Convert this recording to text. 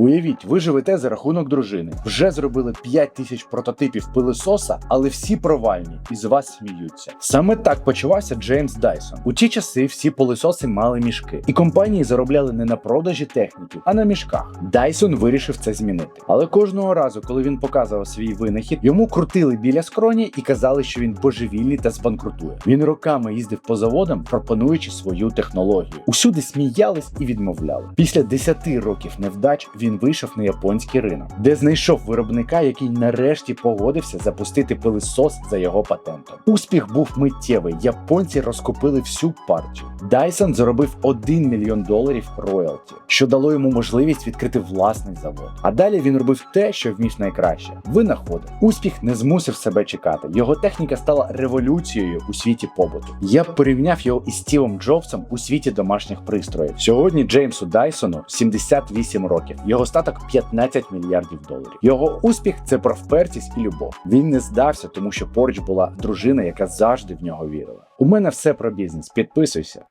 Уявіть, ви живете за рахунок дружини. Вже зробили 5 тисяч прототипів пилисоса, але всі провальні і з вас сміються. Саме так почувався Джеймс Дайсон. У ті часи всі пилисоси мали мішки, і компанії заробляли не на продажі техніки, а на мішках. Дайсон вирішив це змінити. Але кожного разу, коли він показував свій винахід, йому крутили біля скроні і казали, що він божевільний та збанкрутує. Він роками їздив по заводам, пропонуючи свою технологію. Усюди сміялись і відмовляли. Після 10 років невдач він вийшов на японський ринок, де знайшов виробника, який нарешті погодився запустити пилисос за його патентом. Успіх був миттєвий. Японці розкупили всю партію. Dyson заробив 1 мільйон доларів роялті, що дало йому можливість відкрити власний завод. А далі він робив те, що вмів найкраще винаходив. Успіх не змусив себе чекати. Його техніка стала революцією у світі побуту. Я порівняв його із Стівом Джобсом у світі домашніх пристроїв. Сьогодні Джеймсу Дайсону 78 років. Його статок 15 мільярдів доларів. Його успіх це про впертість і любов. Він не здався, тому що поруч була дружина, яка завжди в нього вірила. У мене все про бізнес. Підписуйся.